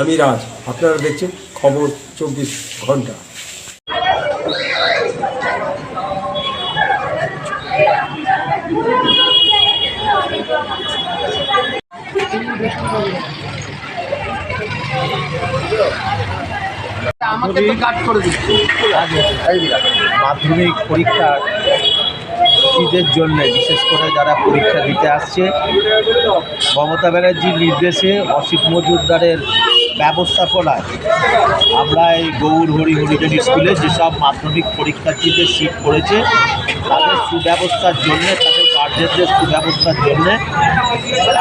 আমি রাজ আপনারা দেখছেন খবর চব্বিশ ঘণ্টা। আমাকে তো কাট করে দিচ্ছে। মাধ্যমিক পরীক্ষার ঈদের জন্য বিশেষ করে যারা পরীক্ষা দিতে আসছে মমতা ব্যানার্জির নির্দেশে অসিত মজুমদারের ব্যবস্থাপনায়। আমরা এই গৌর হরি হরিজন স্কুলে যেসব মাধ্যমিক পরীক্ষার্থীদের সিট পড়েছে তাদের সুব্যবস্থার জন্যে, তাদের গার্জেনদের সুব্যবস্থার জন্যে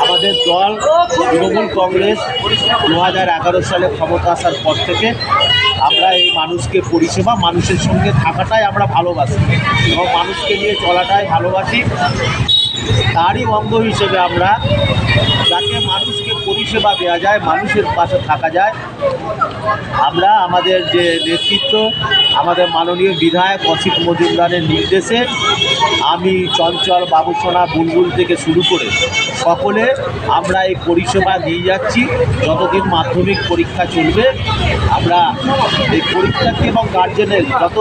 আমাদের দল তৃণমূল কংগ্রেস দু হাজার এগারো সালে ক্ষমতা আসার পর থেকে আমরা এই মানুষকে পরিষেবা, মানুষের সঙ্গে থাকাটাই আমরা ভালোবাসি এবং মানুষকে নিয়ে চলাটাই ভালোবাসি। তারই অঙ্গ হিসেবে আমরা মানুষকে পরিষেবা দেওয়া যায়, মানুষের পাশে থাকা যায়। আমরা আমাদের যে নেতৃত্ব, আমাদের মাননীয় বিধায়ক অসিত মজুমদারের নির্দেশে আমি চঞ্চল বাবুসোনা বুলবুল থেকে শুরু করে সকলে আমরা এই পরিষেবা দিয়ে যাচ্ছি। যতদিন মাধ্যমিক পরীক্ষা চলবে, আমরা এই পরীক্ষার্থী এবং গার্জেনের যত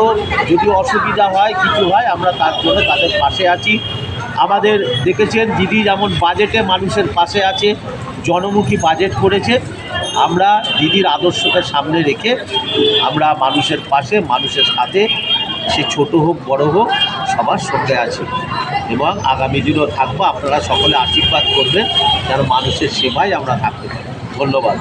যদি অসুবিধা হয়, কিছু হয়, আমরা তার জন্য তাদের পাশে আছি। আমাদের দেখেছেন দিদি যেমন বাজেটে মানুষের পাশে আছে, জনমুখী বাজেট করেছে। আমরা দিদির আদর্শকে সামনে রেখে আমরা মানুষের পাশে, মানুষের সাথে, সে ছোট হোক, বড় হোক, সবার সঙ্গে আছে। এবং আগামী দিনও থাকব, আপনারা সকলে আশীর্বাদ করবেন যেন মানুষের সেবায় আমরা থাকতে পারি। ধন্যবাদ।